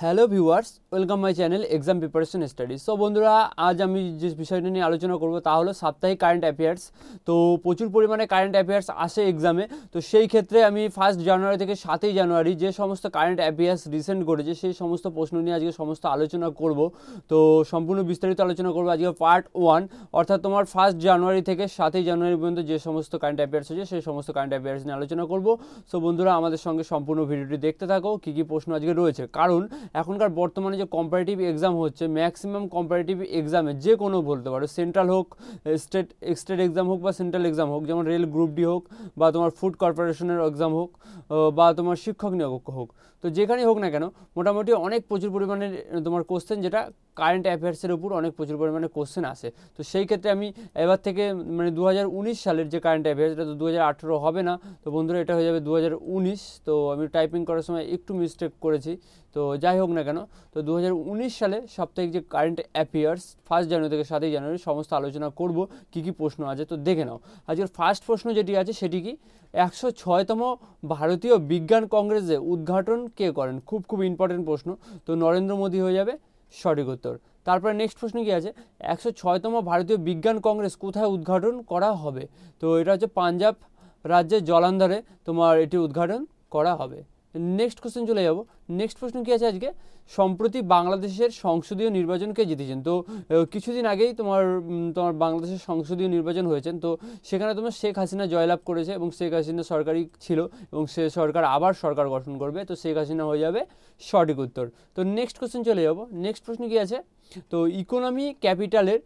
Hello viewers welcome my channel exam preparation study so বন্ধুরা, আজ আমি যে বিষয়টা নিয়ে আলোচনা করব তা হলো সাপ্তাহিক কারেন্ট অ্যাফেয়ার্স তো, প্রচুর পরিমাণে কারেন্ট অ্যাফেয়ার্স আসে এক্সামে তো, সেই ক্ষেত্রে আমি ফার্স্ট জানুয়ারি থেকে সাতই জানুয়ারি যে সমস্ত কারেন্ট অ্যাফেয়ার্স রিসেন্ট করেছে, সেই সমস্ত প্রশ্ন নিয়ে আজকে সমস্ত আলোচনা করব। তো, সম্পূর্ণ বিস্তারিত আলোচনা করব আজকে পার্ট ওয়ান অর্থাৎ তোমার ফার্স্ট জানুয়ারি থেকে সাতই জানুয়ারি পর্যন্ত যে সমস্ত কারেন্ট অ্যাফেয়ার্স হয়েছে সেই সমস্ত কারেন্ট অ্যাফেয়ার্স নিয়ে আলোচনা করব। সো বন্ধুরা, আমাদের সঙ্গে সম্পূর্ণ ভিডিওটি দেখতে থাকো, কী কী প্রশ্ন আজকে রয়েছে। কারণ এখনকার বর্তমানে যে কম্পারেটিভ এক্সাম হচ্ছে ম্যাক্সিমাম কম্পারেটিভ এক্সামে যে কোনো বলতে পারো সেন্ট্রাল হোক স্টেট স্টেট এক্সাম হোক বা সেন্ট্রাল এক্সাম হোক, যেমন রেল গ্রুপ ডি হোক বা তোমার ফুড কর্পোরেশনের এক্সাম হোক বা তোমার শিক্ষক নিয়োগ হোক। তো যেখানেই হোক না কেন, মোটামুটি অনেক প্রচুর পরিমাণে তোমার কোশ্চেন যেটা কারেন্ট অ্যাফেয়ার্সের উপর অনেক প্রচুর পরিমাণে কোশ্চেন আসে। তো সেই ক্ষেত্রে আমি এবার থেকে মানে দু হাজার উনিশ সালের যে কারেন্ট অ্যাফেয়ার্স এটা তো দু হাজার আঠারো হবে না, তো বন্ধুরা এটা হয়ে যাবে দু হাজার উনিশ, তো আমি টাইপিং করার সময় একটু মিস্টেক করেছি। তো যাই হোক না কেন, তো দু হাজার উনিশ সালে সাপ্তাহিক যে কারেন্ট অ্যাফেয়ার্স ফার্স্ট জানুয়ারি থেকে সাতই জানুয়ারি সমস্ত আলোচনা করব, কি কি প্রশ্ন আছে তো দেখে নাও। আজকের ফার্স্ট প্রশ্ন যেটি আছে সেটি কি? একশো ছয়তম ভারতীয় বিজ্ঞান কংগ্রেসে উদ্ঘাটন কে করেন? খুব খুব ইম্পর্টেন্ট প্রশ্ন। তো নরেন্দ্র মোদী হয়ে যাবে, সঠিক উত্তর। তারপরে নেক্সট প্রশ্ন কি আছে? একশো ছয়তম ভারতীয় বিজ্ঞান কংগ্রেস কোথায় উদ্ঘাটন করা হবে? তো এটা হচ্ছে পাঞ্জাব রাজ্যের জলান্ধরে তোমার এটি উদ্ঘাটন করা হবে। নেক্সট কোশ্চেন চলে যাব। নেক্সট প্রশ্ন কি আছে আজকে? সম্প্রতি বাংলাদেশের সংসদীয় নির্বাচনকে জিতেছেন? তো কিছুদিন আগেই তোমার তোমার বাংলাদেশের সংসদীয় নির্বাচন হয়েছেন। তো, সেখানে তোমার শেখ হাসিনা জয়লাভ করেছে এবং শেখ হাসিনা সরকারই ছিল এবং সে সরকার আবার সরকার গঠন করবে। তো, শেখ হাসিনা হয়ে যাবে সঠিক উত্তর। তো নেক্সট কোশ্চেন চলে যাব। নেক্সট প্রশ্ন কি আছে? তো, ইকোনমি ক্যাপিটালের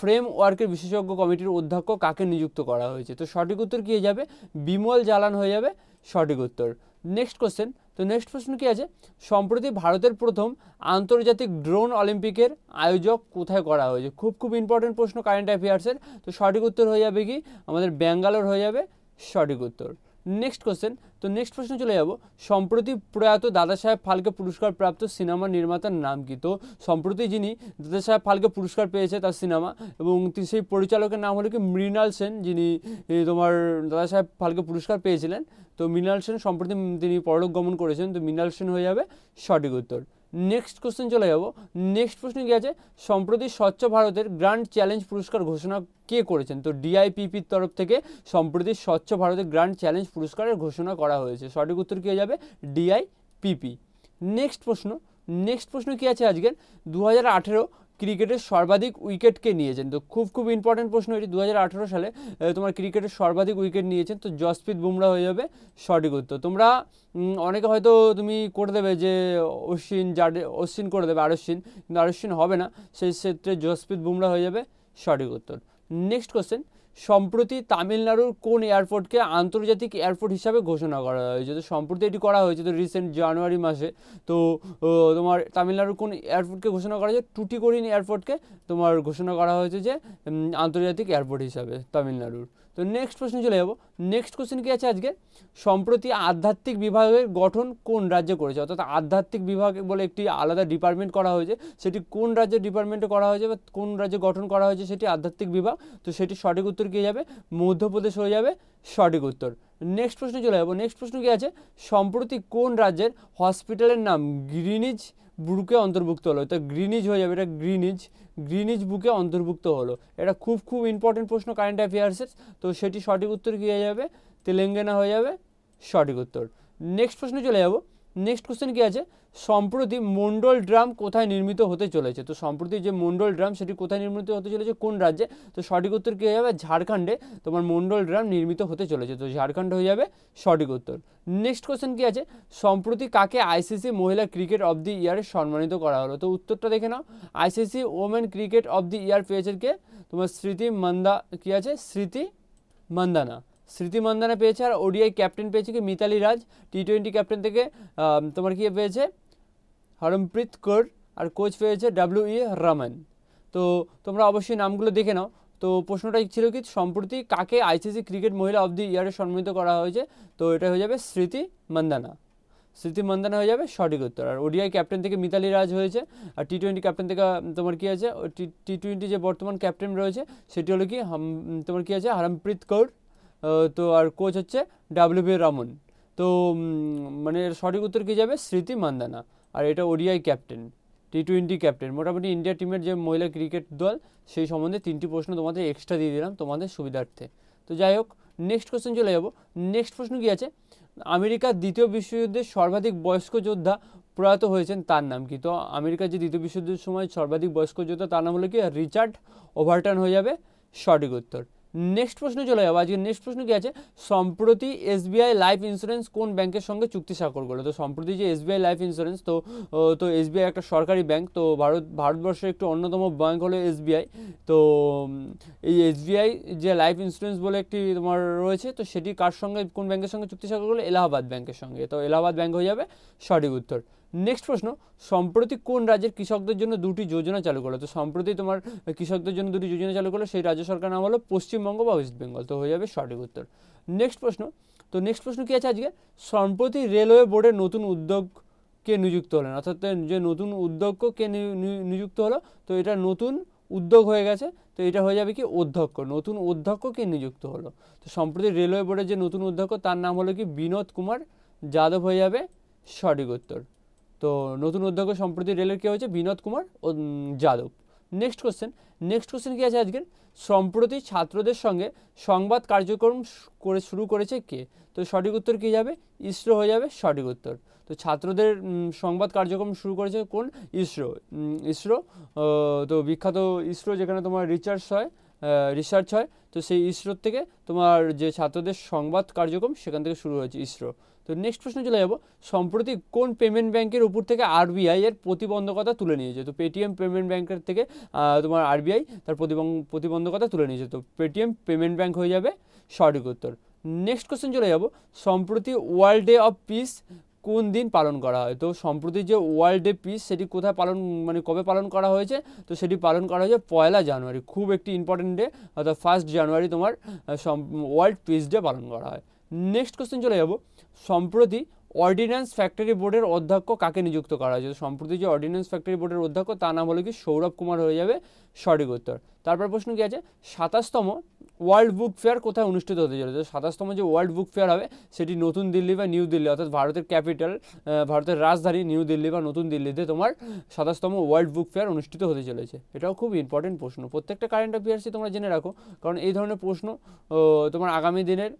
ফ্রেমওয়ার্কের বিশেষজ্ঞ কমিটির অধ্যক্ষ কাকে নিযুক্ত করা হয়েছে? তো, সঠিক উত্তর কি হয়ে যাবে? বিমল জালান হয়ে যাবে। সঠিক উত্তর। নেক্সট কোশ্চেন তো নেক্সট প্রশ্ন কী আছে? সম্প্রতি ভারতের প্রথম আন্তর্জাতিক ড্রোন অলিম্পিকের আয়োজক কোথায় করা হয়েছে? খুব খুব ইম্পর্টেন্ট প্রশ্ন কারেন্ট অ্যাফেয়ার্সের তো সঠিক উত্তর হয়ে যাবে কি? আমাদের ব্যাঙ্গালোর হয়ে যাবে। সঠিক উত্তর। Next question. তো নেক্সট প্রশ্ন চলে যাব। সম্প্রতি প্রয়াত দাদা সাহেব ফালকে পুরস্কার প্রাপ্ত সিনেমার নির্মাতার নাম কি? তো সম্প্রতি যিনি দাদা সাহেব ফালকে পুরস্কার পেয়েছে তার সিনেমা এবং সেই পরিচালকের নাম হলো কি মৃণাল সেন, যিনি তোমার দাদা সাহেব ফালকে পুরস্কার পেয়েছিলেন। তো মৃণাল সেন সম্প্রতি তিনি পরলোক গমন করেছেন। তো মৃণাল সেন হয়ে যাবে সঠিক উত্তর। নেক্সট কোশ্চেন চলে যাব। নেক্সট প্রশ্ন কী আছে, সম্প্রতি স্বচ্ছ ভারতের গ্র্যান্ড চ্যালেঞ্জ পুরস্কার ঘোষণা কে করেছেন? তো ডিআইপিপির তরফ থেকে সম্প্রতি স্বচ্ছ ভারতের গ্র্যান্ড চ্যালেঞ্জ পুরস্কারের ঘোষণা করা হয়েছে। সঠিক উত্তর কী হয়ে যাবে? ডিআইপিপি নেক্সট প্রশ্ন। নেক্সট প্রশ্ন কী আছে আজকের? দু হাজার আঠেরো ক্রিকেটের সর্বাধিক উইকেটকে নিয়েছেন? তো খুব খুব ইম্পর্টেন্ট প্রশ্ন এটি। দু হাজার আঠেরো সালে তোমার ক্রিকেটের সর্বাধিক উইকেট নিয়েছেন, তো জসপ্রীত বুমরা হয়ে যাবে সঠিক উত্তর। তোমরা অনেকে হয়তো তুমি করে দেবে যে অশ্বিন জাডে, অশ্বিন করে দেবে আরশ্বিন, কিন্তু আরশ্বিন হবে না। সেই ক্ষেত্রে জসপ্রীত বুমরা হয়ে যাবে সঠিক উত্তর। নেক্সট কোশ্চেন সম্প্রতি তামিলনাড়ুর কোন এয়ারপোর্টকে আন্তর্জাতিক এয়ারপোর্ট হিসাবে ঘোষণা করা হয়েছে? তো সম্প্রতি এটি করা হয়েছে, তো রিসেন্ট জানুয়ারি মাসে। তো তোমার তামিলনাড়ুর কোন এয়ারপোর্টকে ঘোষণা করা হয়েছে? টুটিকোরিন এয়ারপোর্টকে তোমার ঘোষণা করা হয়েছে যে আন্তর্জাতিক এয়ারপোর্ট হিসাবে তামিলনাড়ুর। তো নেক্সট প্রশ্ন চলে যাব। নেক্সট কোশ্চেন কি আছে আজকে? সম্প্রতি আধ্যাত্মিক বিভাগের গঠন কোন রাজ্যে করেছে? অর্থাৎ আধ্যাত্মিক বিভাগ বলে একটি আলাদা ডিপার্টমেন্ট করা হয়েছে। সেটি কোন রাজ্যের ডিপার্টমেন্টে করা হয়েছে বা কোন রাজ্যে গঠন করা হয়েছে সেটি আধ্যাত্মিক বিভাগ? তো সেটি সঠিক উত্তর কী যাবে? মধ্যপ্রদেশ হয়ে যাবে সঠিক উত্তর। নেক্সট প্রশ্ন চলে যাব। নেক্সট প্রশ্ন কি আছে? সম্প্রতি কোন রাজ্যের হসপিটালের নাম গ্রিনিজ বুকে অন্তর্ভুক্ত হলো? তো গ্রিনিজ হয়ে যাবে। এটা গ্রিনিজ গ্রিনিজ বুকে অন্তর্ভুক্ত হলো। এটা খুব খুব ইম্পর্টেন্ট প্রশ্ন কারেন্ট অ্যাফেয়ার্সের তো সেটি সঠিক উত্তর কী হয়ে যাবে? তেলেঙ্গানা হয়ে যাবে সঠিক উত্তর। নেক্সট প্রশ্নে চলে যাব। নেক্সট কোশ্চেন কি আছে? সম্প্রতি মন্ডল ড্রাম কোথায় নির্মিত হতে চলেছে? তো সম্প্রতি যে মন্ডল ড্রাম, সেটি কোথায় নির্মিত হতে চলেছে? কোন রাজ্যে? তো সঠিক উত্তর কী হয়ে যাবে? ঝাড়খণ্ডে তোমার মন্ডল ড্রাম নির্মিত হতে চলেছে। তো ঝাড়খণ্ড হয়ে যাবে সঠিক উত্তর। নেক্সট কোশ্চেন কি আছে? সম্প্রতি কাকে আইসিসি মহিলা ক্রিকেট অফ দি ইয়ারে সম্মানিত করা হলো? তো উত্তরটা দেখে নাও। ICC women cricket of the year পেয়েছে কে? তোমার স্মৃতি মান্দা, কি আছে? স্মৃতি মান্দানা। স্মৃতি মন্দানা পেয়েছে আর ওডিআই ক্যাপ্টেন পেয়েছে কি Mithali Raj T twenty captain থেকে তোমার কি পেয়েছে? হরমপ্রীত কৌর আর কোচ পেয়েছে ডাব্লিউ ই রমন। তো তোমরা অবশ্যই নামগুলো দেখে নাও। তো প্রশ্নটা ছিল কি, সম্প্রতি কাকে আইসিসি ক্রিকেট মহিলা অফ দি ইয়ারে সম্মানিত করা হয়েছে? তো এটা হয়ে যাবে স্মৃতি মান্দানা। স্মৃতি মন্দানা হয়ে যাবে সঠিক উত্তর। আর ওডিআই ক্যাপ্টেন থেকে মিতালি রাজ হয়েছে। আর টি টোয়েন্টি ক্যাপ্টেন থেকে তোমার কি আছে? টি টোয়েন্টি যে বর্তমান ক্যাপ্টেন রয়েছে, সেটি হলো কি তোমার কি আছে? হরমপ্রীত কৌর। তো আর কোচ হচ্ছে ডাব্লিউ বি রমন। তো মানে সঠিক উত্তর কী যাবে? স্মৃতি মান্দানা। আর এটা ODI captain T twenty captain মোটামুটি ইন্ডিয়া টিমের যে মহিলা ক্রিকেট দল, সেই সম্বন্ধে তিনটি প্রশ্ন তোমাদের এক্সট্রা দিয়ে দিলাম তোমাদের সুবিধার্থে। তো যাই হোক নেক্সট কোশ্চেন চলে যাব। নেক্সট প্রশ্ন কী আছে? আমেরিকার দ্বিতীয় বিশ্বযুদ্ধের সর্বাধিক বয়স্ক যোদ্ধা প্রয়াত হয়েছেন তার নাম কি? তো আমেরিকার যে দ্বিতীয় বিশ্বযুদ্ধের সময় সর্বাধিক বয়স্ক যোদ্ধা তার নাম হলো কি? রিচার্ড ওভারটন হয়ে যাবে। সঠিক উত্তর। নেক্সট প্রশ্ন চলে যাব। আজকে নেক্সট প্রশ্ন কি আছে? সম্প্রতি এসবিআই লাইফ ইন্স্যুরেন্স কোন ব্যাংকের সঙ্গে চুক্তি স্বাক্ষর করল? তো সম্প্রতি যে এসবিআই লাইফ ইন্স্যুরেন্স তো তো এসবিআই একটা সরকারি ব্যাংক, তো ভারত, ভারতবর্ষের একটি অন্যতম ব্যাংক হলো এসবিআই তো এই এসবিআই যে লাইফ ইন্স্যুরেন্স বলে একটি তোমার রয়েছে, তো সেটি কার সঙ্গে, কোন ব্যাংকের সঙ্গে চুক্তি স্বাক্ষর করল? এলাহাবাদ ব্যাংকের সঙ্গে। তো এলাহাবাদ ব্যাংক হয়ে যাবে সঠিক উত্তর। নেক্সট প্রশ্ন, সম্প্রতি কোন রাজ্যের কৃষকদের জন্য দুটি যোজনা চালু করল? তো সম্প্রতি তোমার কৃষকদের জন্য দুটি যোজনা চালু করল, সেই রাজ্য সরকার নাম হলো পশ্চিমবঙ্গ বা ওয়েস্ট বেঙ্গল তো হয়ে যাবে সঠিক উত্তর। নেক্সট প্রশ্ন, তো নেক্সট প্রশ্ন কী আছে আজকে? সম্প্রতি রেলওয়ে বোর্ডের নতুন উদ্যোগ কে নিযুক্ত হলেন। অর্থাৎ যে নতুন উদ্যোগ কে নিযুক্ত হলো, তো এটা নতুন উদ্যোগ হয়ে গেছে, তো এটা হয়ে যাবে কি অধ্যক্ষ। নতুন অধ্যক্ষ কে নিযুক্ত হলো। তো সম্প্রতি রেলওয়ে বোর্ডের যে নতুন অধ্যক্ষ তার নাম হলো কি বিনোদ কুমার যাদব হয়ে যাবে সঠিক উত্তর। তো নতুন অধ্যক্ষ সম্প্রতি রেলের কে হয়েছে বিনোদ কুমার ও- Yadav. Next question next question কি আছে আজকের? সম্প্রতি ছাত্রদের সঙ্গে সংবাদ কার্যক্রম করে শুরু করেছে কে? তো সঠিক উত্তর কী যাবে? ইসরো হয়ে যাবে সঠিক উত্তর। তো ছাত্রদের সংবাদ কার্যক্রম শুরু করেছে কোন? ইসরো। ইসরো তো বিখ্যাত ইসরো যেখানে তোমার রিসার্চ হয় রিসার্চ হয়, তো সেই ইসরোর থেকে তোমার যে ছাত্রদের সংবাদ কার্যক্রম সেখান থেকে শুরু হয়েছে ইসরো। তো নেক্সট প্রশ্ন চলে যাব, সম্প্রতি কোন পেমেন্ট ব্যাংকের উপর থেকে আরবিআই এর প্রতিবন্ধকতা তুলে নিয়েছে? তো পেটিএম পেমেন্ট ব্যাংকের থেকে তোমার আরবিআই তার প্রতিবন্ধকতা তুলে নিয়েছে। তো পেটিএম পেমেন্ট ব্যাংক হয়ে যাবে সঠিক উত্তর। নেক্সট কোশ্চেন চলে যাব, সম্প্রতি ওয়ার্ল্ড ডে অফ পিস কোন দিন পালন করা হয়? তো সম্প্রতি যে ওয়ার্ল্ড ডে পিস সেটি কোথায় পালন মানে কবে পালন করা হয়েছে? তো সেটি পালন করা হয়েছে পয়লা জানুয়ারি। খুব একটি ইম্পর্টেন্ট ডে অর্থাৎ ফার্স্ট জানুয়ারি তোমার ওয়ার্ল্ড পিস ডে পালন করা হয়। নেক্সট কোশ্চেন চলে যাব। সম্প্রতি অর্ডিন্যান্স ফ্যাক্টরি বোর্ডের অধ্যক্ষ কাকে নিযুক্ত করা হয়েছে? সম্প্রতি যে অর্ডিন্যান্স ফ্যাক্টরি বোর্ডের অধ্যক্ষ, তার নাম হলো কি? সৌরভ কুমার হয়ে যাবে সঠিক উত্তর। তারপর প্রশ্ন কি আছে? সাতাশতম ওয়ার্ল্ড বুক ফেয়ার কোথায় অনুষ্ঠিত হতে চলেছে? সাতাশতম যে ওয়ার্ল্ড বুক ফেয়ার হবে, সেটি নতুন দিল্লি বা নিউ দিল্লি অর্থাৎ ভারতের ক্যাপিটাল ভারতের রাজধানী নিউ দিল্লি বা নতুন দিল্লিতে তোমার সাতাশতম ওয়ার্ল্ড বুক ফেয়ার অনুষ্ঠিত হতে চলেছে। এটাও খুব ইম্পর্টেন্ট প্রশ্ন। প্রত্যেকটা কারেন্ট অ্যাফেয়ার্সই তোমরা জেনে রাখো, কারণ এই ধরনের প্রশ্ন তোমার আগামী দিনের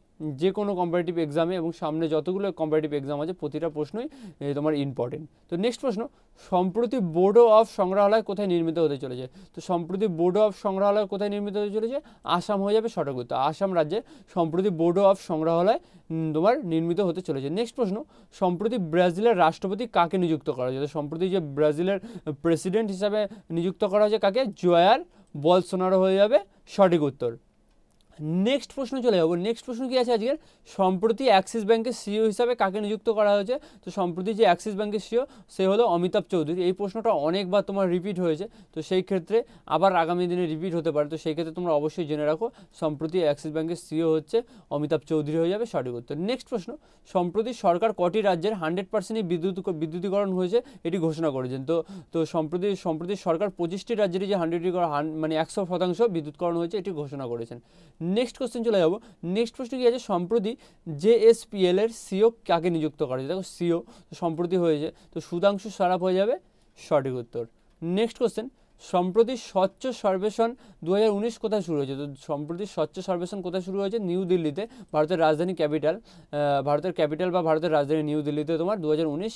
যে কোনো কম্পারেটিভ এক্সামে এবং সামনে যতগুলো কম্পারেটিভ এক্সাম আছে, প্রতিটা প্রশ্নই তোমার ইম্পর্টেন্ট তো নেক্সট প্রশ্ন, সম্প্রতি বোর্ডো অফ সংগ্রহালয় কোথায় নির্মিত হতে চলেছে? তো সম্প্রতি বোর্ডো অফ সংগ্রহালয় কোথায় নির্মিত হতে চলেছে? আসাম হয়ে যাবে সঠিক উত্তর আসাম রাজ্যে সম্প্রতি বোর্ডো অফ সংগ্রহালয় তোমার নির্মিত হতে চলেছে। নেক্সট প্রশ্ন, সম্প্রতি ব্রাজিলের রাষ্ট্রপতি কাকে নিযুক্ত করা হয়েছে? সম্প্রতি যে ব্রাজিলের প্রেসিডেন্ট হিসাবে নিযুক্ত করা হয়েছে কাকে? জয়ার বলসোনারো হয়ে যাবে সঠিক উত্তর। নেক্সট প্রশ্ন চলে যাব। নেক্সট প্রশ্ন কি আছে আজকের? সম্প্রতি অ্যাক্সিস ব্যাংকের সিও হিসাবে কাকে নিযুক্ত করা হয়েছে? তো সম্প্রতি যে অ্যাক্সিস ব্যাংকের সিও সে হলো অমিতাভ চৌধুরী। এই প্রশ্নটা অনেকবার তোমার রিপিট হয়েছে। তো সেই ক্ষেত্রে আবার আগামী দিনে রিপিট হতে পারে। তো সেই ক্ষেত্রে তোমরা অবশ্যই জেনে রাখো, সম্প্রতি অ্যাক্সিস ব্যাংকের সিও হচ্ছে অমিতাভ চৌধুরী হয়ে যাবে। সঠিক উত্তর নেক্সট প্রশ্ন, সম্প্রতি সরকার কটি রাজ্যের হান্ড্রেড পার্সেন্টই বিদ্যুৎ বিদ্যুতীকরণ হয়েছে এটি ঘোষণা করেছেন। তো তো সম্প্রতি সম্প্রতি সরকার পঁচিশটি রাজ্যেরই যে হান্ড্রেড মানে একশো শতাংশ বিদ্যুৎকরণ হয়েছে এটি ঘোষণা করেছেন। নেক্সট কোশ্চেন চলে যাব। নেক্সট প্রশ্ন কি আছে? সম্প্রতি জেএসপিএল এর সিও কাকে নিযুক্ত করা হয়েছে? দেখো সিও সম্প্রতি হয়েছে। তো সুধাংশু সরাফ হয়ে যাবে। সঠিক উত্তর। নেক্সট কোশ্চেন সম্প্রতি স্বচ্ছ সর্বেক্ষণ দু কোথায় শুরু হয়েছে? তো সম্প্রতি স্বচ্ছ সর্বেক্ষণ কোথায় শুরু হয়েছে? নিউ দিল্লিতে, ভারতের রাজধানী ক্যাপিটাল। ভারতের ক্যাপিটাল বা ভারতের রাজধানী নিউ দিল্লিতে তোমার দু হাজার উনিশ।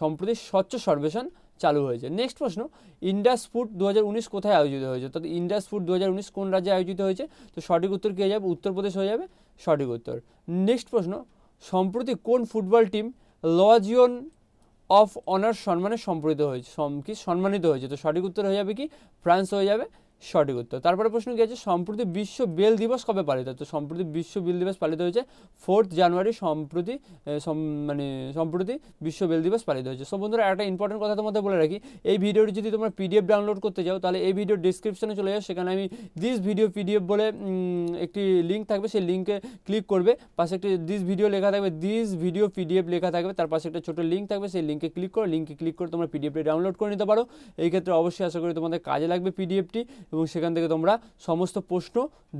সম্প্রতি স্বচ্ছ সর্বেক্ষণ চালু হয়েছে। নেক্সট প্রশ্ন ইন্ডাস ফুড দু হাজার উনিশ কোথায় আয়োজিত হয়েছে? তো ইন্ডাস ফুড দু কোন রাজ্যে আয়োজিত হয়েছে? তো সঠিক উত্তর কী হয়ে যাবে? উত্তরপ্রদেশ হয়ে যাবে? সঠিক উত্তর। নেক্সট প্রশ্ন, সম্প্রতি কোন football team legion of honour সম্মানে সম্প্রীত হয়েছে? কি সম্মানিত হয়েছে? তো সঠিক উত্তর হয়ে যাবে কি? ফ্রান্স হয়ে যাবে। সঠিক উত্তর। তারপরে প্রশ্ন কি আছে? সম্প্রতি বিশ্ব বেল দিবস কবে পালিত তো সম্প্রতি বিশ্ব বেল দিবস পালিত হয়েছে ফোর্থ জানুয়ারি, সম্প্রতি সম- মানে সম্প্রতি বিশ্ব বেল দিবস পালিত হয়েছে। সো বন্ধুরা, একটা ইম্পর্টেন্ট কথা তোমাদের বলে রাখি, এই ভিডিওটি যদি তোমরা পিডিএফ ডাউনলোড করতে চাও, তাহলে এই ভিডিও ডিসক্রিপশনে চলে যাও। সেখানে আমি দিস ভিডিও পিডিএফ বলে একটি লিঙ্ক থাকবে, সেই লিঙ্কে ক্লিক করবে। পাশে একটি দিস ভিডিও লেখা থাকবে দিস ভিডিও পিডিএফ লেখা থাকবে। তার পাশে একটা ছোটো লিঙ্ক থাকবে, সেই লিঙ্কে ক্লিক করো। লিঙ্কে ক্লিক করে তোমরা পিডিএফটি ডাউনলোড করে নিতে পারো। এই ক্ষেত্রে অবশ্যই আশা করি তোমাদের কাজে লাগবে পিডিএফটি এবং সেখান থেকে তোমরা সমস্ত প্রশ্ন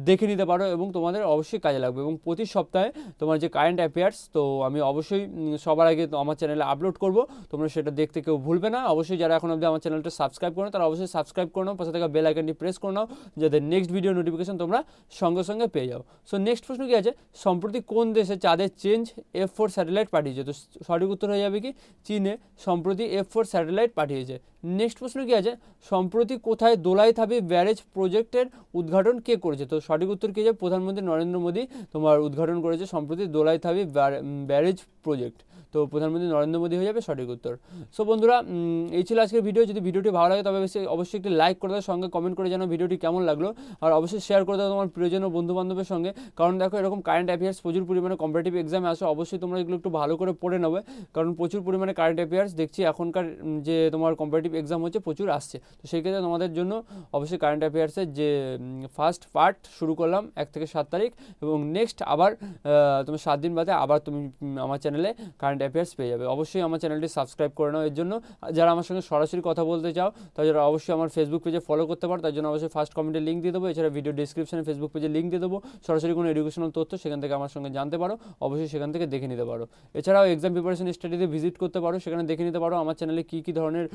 দেখে নিতে পারো এবং তোমাদের অবশ্যই কাজে লাগবে এবং প্রতি সপ্তাহে তোমার যে কারেন্ট অ্যাফেয়ার্স তো আমি অবশ্যই সবার আগে আমার চ্যানেলে আপলোড করব। তোমরা সেটা দেখতে কেউ ভুলবে না। অবশ্যই যারা এখন অবধি আমার চ্যানেলটা সাবস্ক্রাইব করো তারা অবশ্যই সাবস্ক্রাইব করে নাও, পাশে থাকা বেল আইকনটি প্রেস করে নাও, যাতে নেক্সট ভিডিও নোটিফিকেশন তোমরা সঙ্গে সঙ্গে পেয়ে যাও। সো নেক্সট প্রশ্ন কি আছে? সম্প্রতি কোন দেশে চাঁদের চেঞ্জ এফ ফোর স্যাটেলাইট পাঠিয়েছে? তো সঠিক উত্তর হয়ে যাবে কি? চীনে। সম্প্রতি এফ ফোর স্যাটেলাইট পাঠিয়েছে। নেক্সট প্রশ্ন কি আছে? সম্প্রতি কোথায় দোলাই থাবি ব্যারেজ প্রজেক্টের উদ্ঘাটন কে করেছে? তো সঠিক উত্তর কী যে প্রধানমন্ত্রী নরেন্দ্র মোদী তোমার উদ্ঘাটন করেছে সম্প্রতি দোলাই থাবি ব্যারেজ প্রজেক্ট। তো প্রধানমন্ত্রী নরেন্দ্র মোদী হয়ে যাবে? সঠিক উত্তর। সো বন্ধুরা এই ছিল আজকের ভিডিও যদি ভিডিওটি ভালো লাগে, তবে অবশ্যই একটি লাইক করে দেওয়ার সঙ্গে কমেন্ট করে জানাও ভিডিওটি কেমন লাগল। আর অবশ্যই শেয়ার করে দাও তোমার প্রিয়জন ও বন্ধু বান্ধবের সঙ্গে। কারণ দেখো, এরকম কারেন্ট অ্যাফেয়ার্স প্রচুর পরিমাণে কম্পিটিটিভ এক্সামে আসে। অবশ্যই তোমরা এগুলো একটু ভালো করে পড়ে নেবে। কারণ প্রচুর পরিমাণে কারেন্ট অ্যাফেয়ার্স দেখছি এখনকার যে তোমার কম্পিটিটিভ এক্সাম হচ্ছে, প্রচুর আসছে। তো সেই ক্ষেত্রে তোমাদের জন্য অবশ্যই কারেন্ট অ্যাফেয়ার্সের যে ফার্স্ট পার্ট শুরু করলাম এক থেকে সাত তারিখ। এবং নেক্সট আবার তুমি সাত দিন বাদে আবার তুমি আমার চ্যানেলে কারেন্ট অ্যাফেয়ার্স পেয়ে যাবে। অবশ্যই আমার চ্যানেলটি সাবস্ক্রাইব করে নাও। এর জন্য যারা আমার সঙ্গে সরাসরি কথা বলতে চাও, তারা অবশ্যই আমার ফেসবুক পেজে ফলো করতে পারো। তার জন্য অবশ্যই ফার্স্ট কমেন্টে লিঙ্ক দিয়ে দেবো। এছাড়া ভিডিও ডিসক্রিপশনে ফেসবুক পেজে লিঙ্ক দিয়ে দেবো। সরাসরি কোনো এডুকেশনাল তথ্য সেখান থেকে আমার সঙ্গে জানতে পারো। অবশ্যই সেখান থেকে দেখে নিতে পারো। এছাড়াও এক্সাম প্রিপারেশন স্টাডিতে ভিজিট করতে পারো। সেখানে দেখে নিতে পারো আমার চ্যানেলে কী কী ধরনের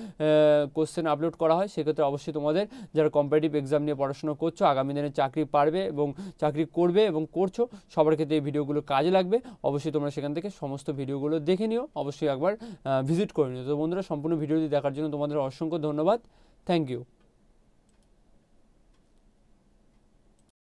কোশ্চেন আপলোড করা হয়। সেক্ষেত্রে অবশ্যই তোমাদের যারা কম্পিটিটিভ এক্সাম নিয়ে পড়াশোনা করছ, আগামী দিনে চাকরি পারবে এবং চাকরি করবে এবং করছ, সবার ক্ষেত্রে এই ভিডিওগুলো কাজে লাগবে। অবশ্যই তোমরা সেখান থেকে সমস্ত ভিডিওগুলো দেখে নিও, অবশ্যই একবার ভিজিট করে নিও। তো বন্ধুরা, সম্পূর্ণ ভিডিওটি দেখার জন্য তোমাদের অসংখ্য ধন্যবাদ। Thank you